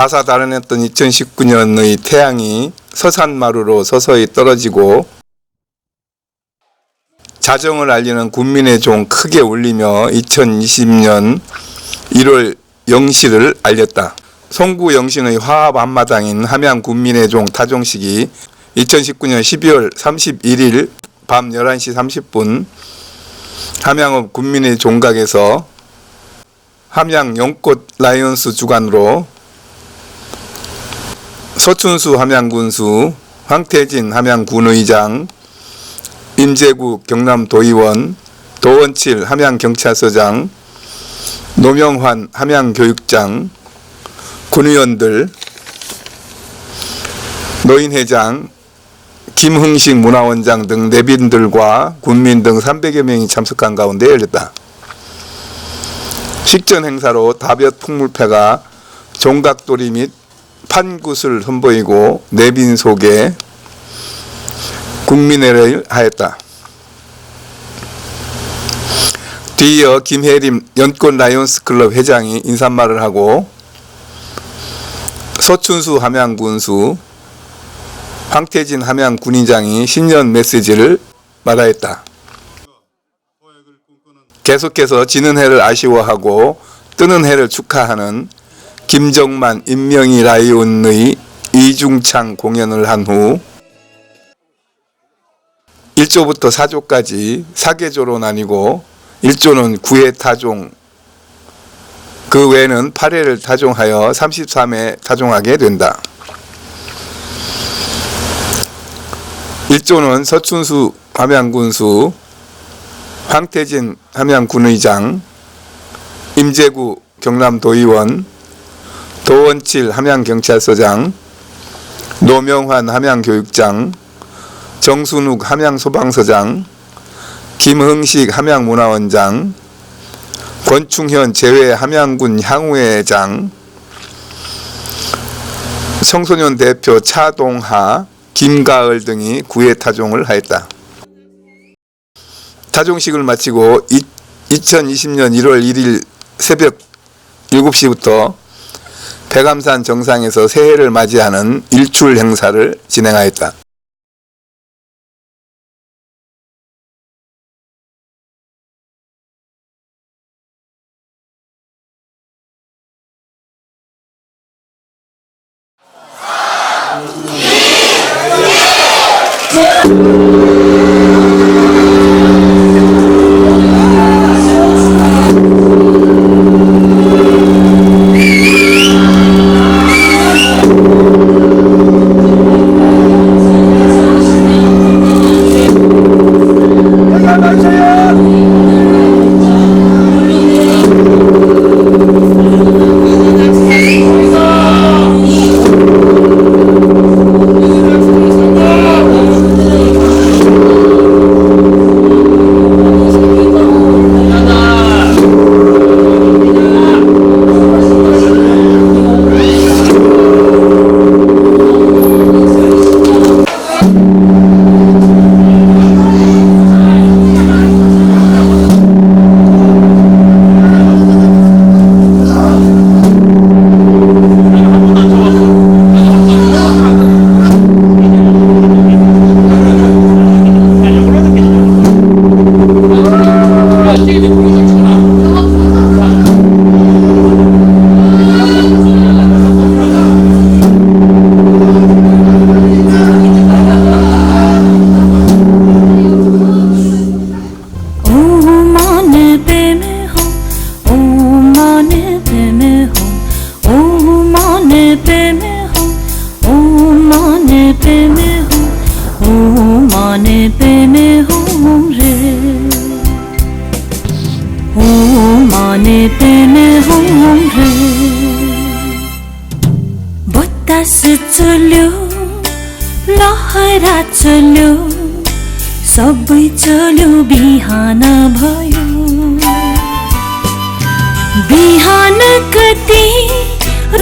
다사다난했던 2019년의 태양이 서산마루로 서서히 떨어지고 자정을 알리는 군민의 종 크게 울리며 2020년 1월 영시를 알렸다. 송구 영신의 화합 앞마당인 함양 군민의 종 타종식이 2019년 12월 31일 밤 11시 30분 함양읍 군민의 종각에서 함양 영꽃 라이온스 주관으로 서춘수 함양군수, 황태진 함양군의장, 임재구 경남도의원, 도원칠 함양경찰서장, 노명환 함양교육장, 군의원들, 노인회장, 김흥식 문화원장 등 내빈들과 군민 등 300여 명이 참석한 가운데 열렸다. 식전 행사로 다볕 풍물패가 종각돌이 및 판굿을 선보이고 내빈 속에 국민회를 하였다. 뒤이어 김혜림 연꽃 라이온스 클럽 회장이 인사말을 하고 서춘수 함양군수, 황태진 함양군의장이 신년 메시지를 말하였다. 계속해서 지는 해를 아쉬워하고 뜨는 해를 축하하는 김정만 임명희 라이온의 이중창 공연을 한 후 1조부터 4조까지 4개조로 나뉘고 1조는 9회 타종 그 외에는 8회를 타종하여 33회 타종하게 된다. 1조는 서춘수 함양군수 황태진 함양군의장 임재구 경남도의원 도원칠 함양경찰서장, 노명환 함양교육장, 정순욱 함양소방서장, 김흥식 함양문화원장, 권충현 제외 함양군 향후회장, 청소년 대표 차동하, 김가을 등이 구회 타종을 하였다. 타종식을 마치고 2020년 1월 1일 새벽 7시부터 백암산 정상에서 새해를 맞이하는 일출 행사를 진행하였다.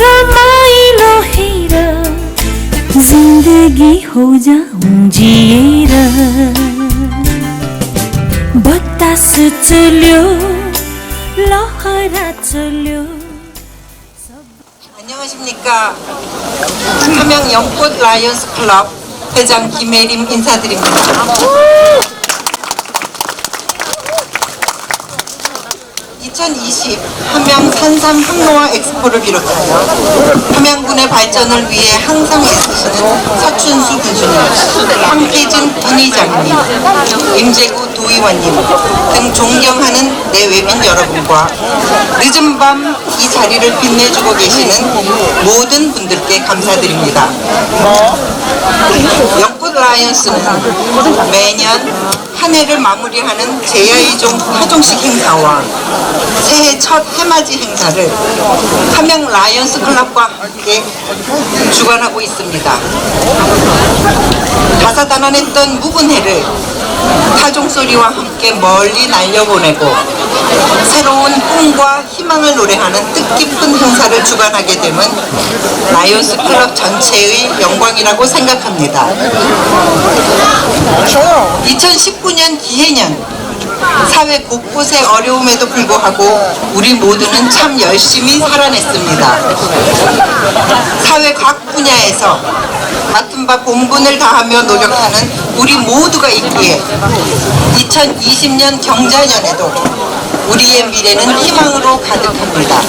रमाइलो हेर जिन्दगी हो जाउँ जिएर बतास चल्यो लहरा चल्यो 안녕 안녕하십니까. 함양 연꽃 라이언스 클럽 회장 김혜림 인사드립니다. 2020 함양 산삼 항로화 엑스포를 비롯하여 함양군의 발전을 위해 항상 애쓰시는 서춘수 군수님, 황태진 군의장님, 임재구 도의원님 등 존경하는 내 외빈 여러분과 늦은 밤 이 자리를 빛내주고 계시는 모든 분들께 감사드립니다. 연꽃 라이언스는 매년 한 해를 마무리하는 제야의종 파종식 행사와 새해 첫 해맞이 행사를 함양 라이언스 클럽과 함께 주관하고 있습니다. 다사다난했던 묵은 해를 타종 소리와 함께 멀리 날려보내고 새로운 꿈과 희망을 노래하는 뜻깊은 행사를 주관하게 됨은 라이언스 클럽 전체의 영광이라고 생각합니다. 2019년 기해년 사회 곳곳의 어려움에도 불구하고 우리 모두는 참 열심히 살아냈습니다. 사회 각 분야에서 맡은 바 본분을 다하며 노력하는 우리 모두가 있기에 2020년 경자년에도 우리의 미래는 희망으로 가득합니다.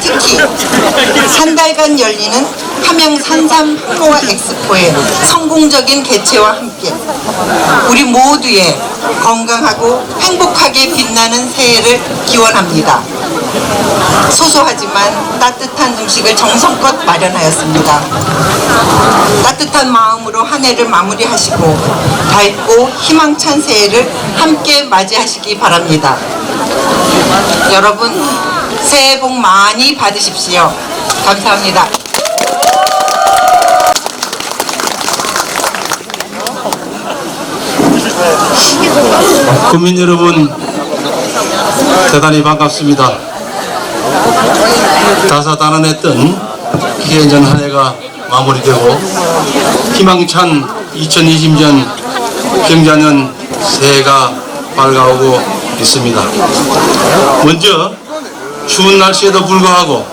특히 한 달간 열리는 함양 산삼 항로화 엑스포의 성공적인 개최와 함께 우리 모두의 건강하고 행복하게 빛나는 새해를 기원합니다. 소소하지만 따뜻한 음식을 정성껏 마련하였습니다. 따뜻한 마음으로 한 해를 마무리하시고 밝고 희망찬 새해를 함께 맞이하시기 바랍니다. 여러분 새해 복 많이 받으십시오. 감사합니다. 국민 여러분 대단히 반갑습니다. 다사다난했던 기해년 한 해가 마무리되고 희망찬 2020년 경자년 새해가 밝아오고 있습니다. 먼저 추운 날씨에도 불구하고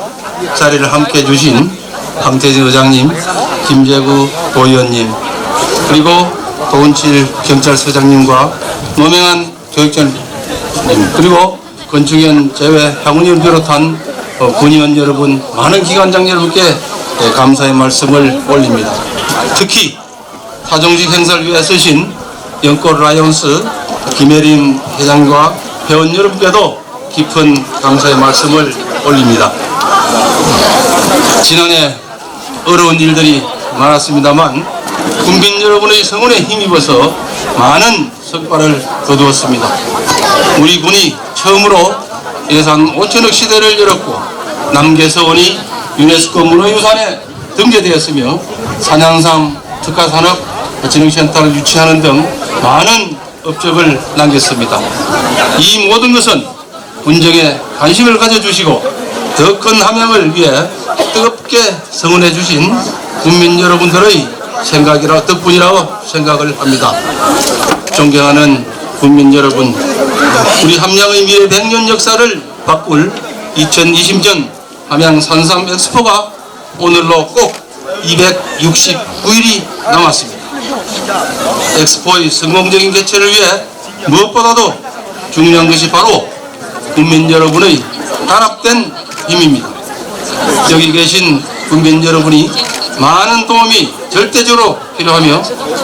자리를 함께 해주신 황태진 의장님, 김재구 도의원님, 그리고 도은칠 경찰서장님과 노명한 교육장님 그리고 건축연 제외 향훈위원 비롯한 어, 군의원 여러분 많은 기관장 여러분께 예, 감사의 말씀을 올립니다. 특히 타종직 행사를 위해 쓰신 연꽃 라이온스 김혜림 회장과 회원 여러분께도 깊은 감사의 말씀을 올립니다. 지난해 어려운 일들이 많았습니다만 국민 여러분의 성원에 힘입어서 많은 성과를 거두었습니다. 우리 군이 처음으로 예산 5천억 시대를 열었고 남계서원이 유네스코 문화유산에 등재되었으며 산양삼 특화산업 진흥센터를 유치하는 등 많은 업적을 남겼습니다. 이 모든 것은 군정에 관심을 가져주시고 더 큰 함양을 위해 뜨겁게 성원해 주신 국민 여러분들의 생각이라 덕분이라고 생각을 합니다. 존경하는 국민 여러분, 우리 함양의 미래 100년 역사를 바꿀 2020년 함양 산삼 엑스포가 오늘로 꼭 269일이 남았습니다. 엑스포의 성공적인 개최를 위해 무엇보다도 중요한 것이 바로 국민 여러분의 단합된 힘입니다. 여기 계신 국민 여러분이 많은 도움이 절대적으로 필요하며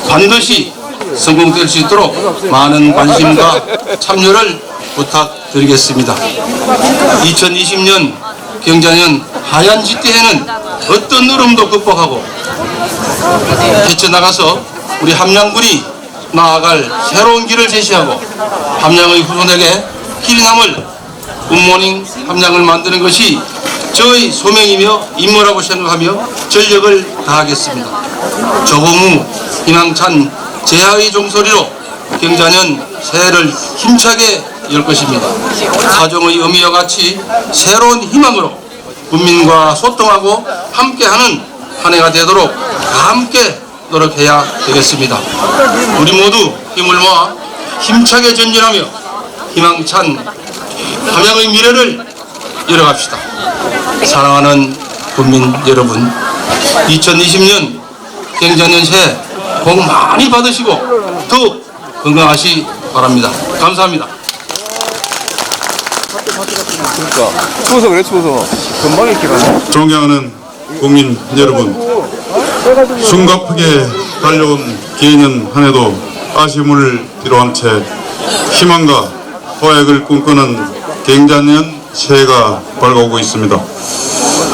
반드시 성공될 수 있도록 많은 관심과 참여를 부탁드리겠습니다. 2020년 경자년 하얀 지대에는 어떤 어려움도 극복하고 헤쳐나가서 우리 함양군이 나아갈 새로운 길을 제시하고 함양의 후손에게 길이 남을 굿모닝 함양을 만드는 것이 저의 소명이며 임무라고 생각하며 전력을 다하겠습니다. 조금 후 희망찬 제하의 종소리로 경자년 새해를 힘차게 열 것입니다. 사종의 의미와 같이 새로운 희망으로 국민과 소통하고 함께하는 한 해가 되도록 다 함께 노력해야 되겠습니다. 우리 모두 힘을 모아 힘차게 전진하며 희망찬 함양의 미래를 열어갑시다. 사랑하는 국민 여러분, 2020년 경자년 새해 복 많이 받으시고 더욱 건강하시 바랍니다. 감사합니다. 추워서 그래 추워서 금방 이렇게 가네. 존경하는 국민 여러분, 숨가쁘게 달려온 개년 한 해도 아쉬움을 뒤로한 채 희망과 도약을 꿈꾸는 경자년 새해가 밝아오고 있습니다.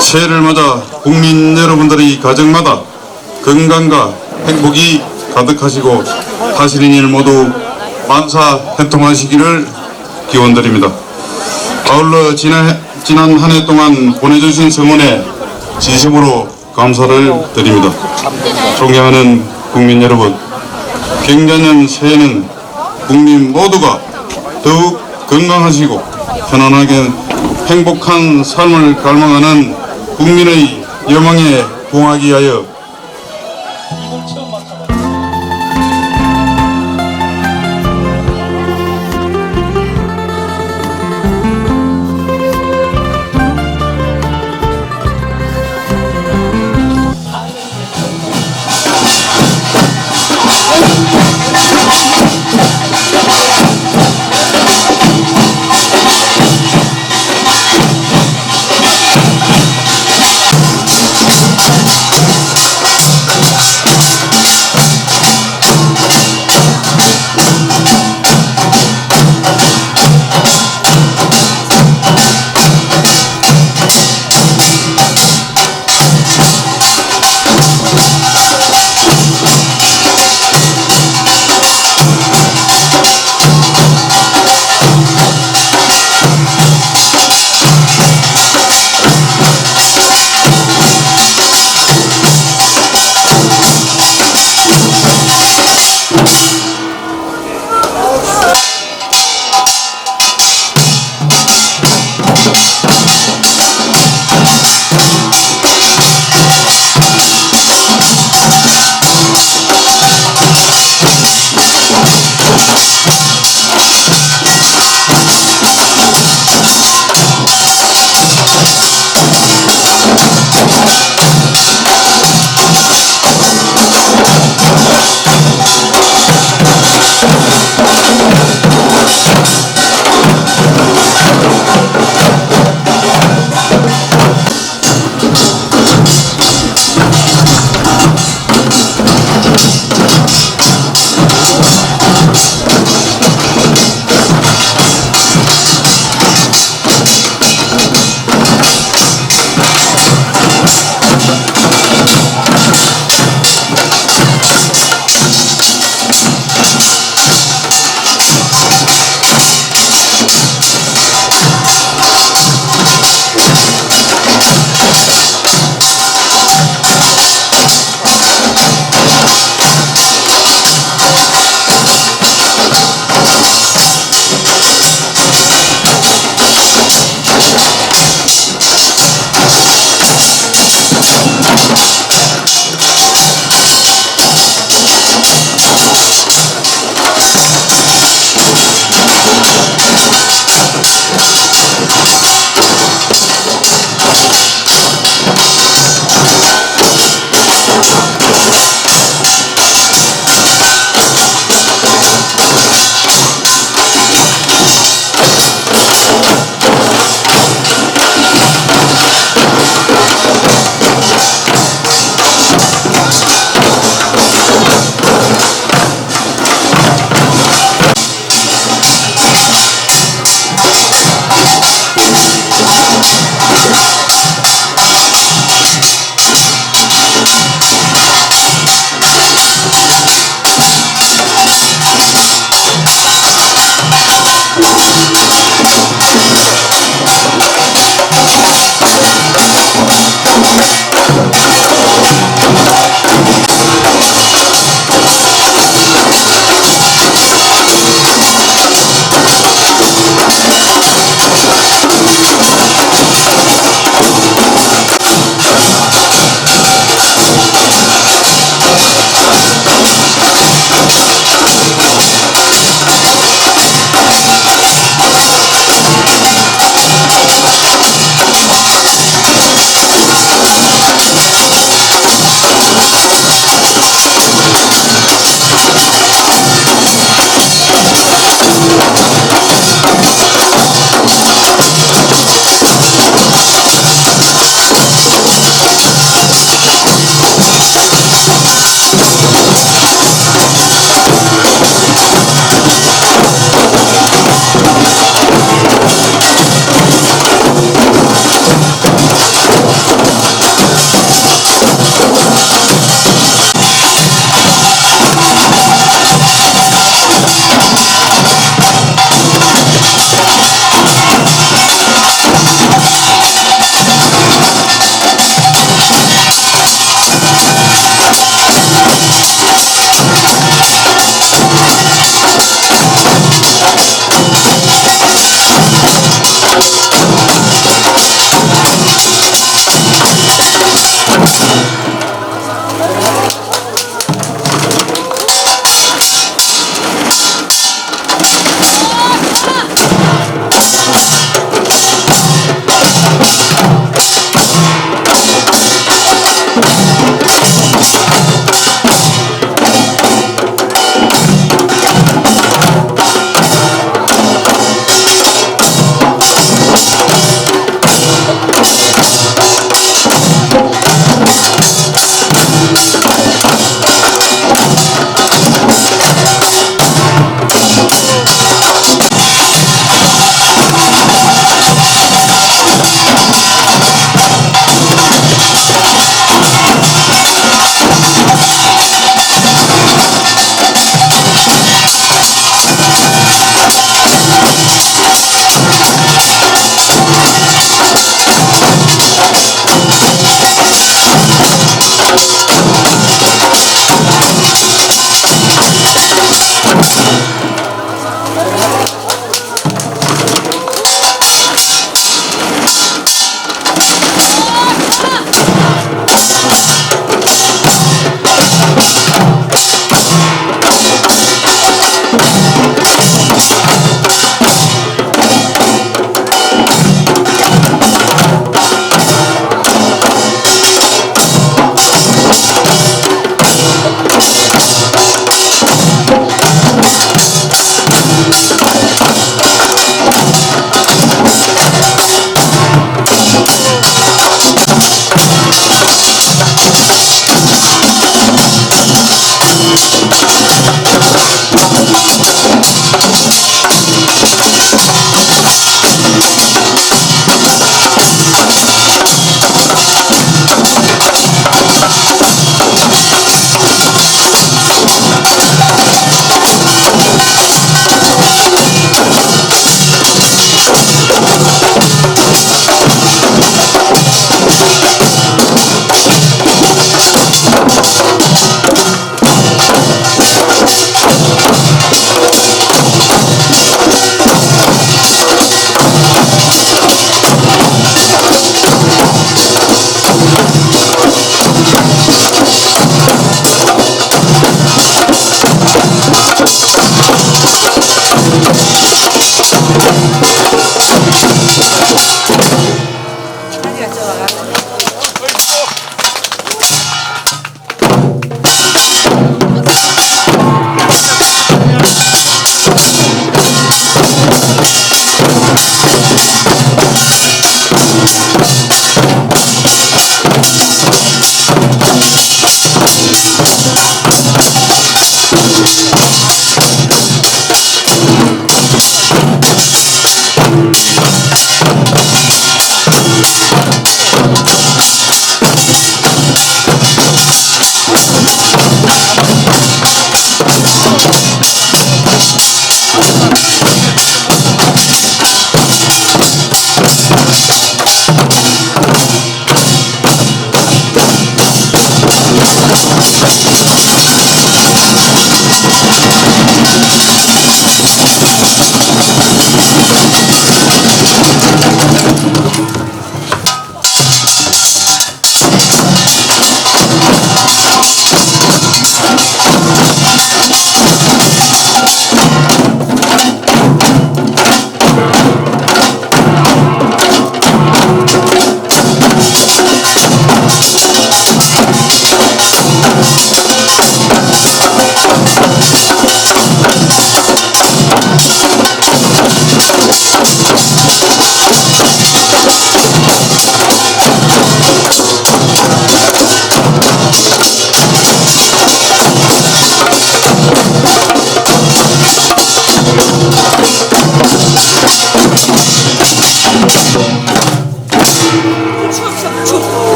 새해를 맞아 국민 여러분들의 가정마다 건강과 행복이 가득하시고 하시는 일 모두 만사 행통하시기를 기원드립니다. 아울러 지난, 지난 한 해 동안 보내주신 성원에 진심으로 감사를 드립니다. 존경하는 국민 여러분, 경자년 새해는 국민 모두가 더욱 건강하시고 편안하게 행복한 삶을 갈망하는 국민의 여망에 부응하기 위하여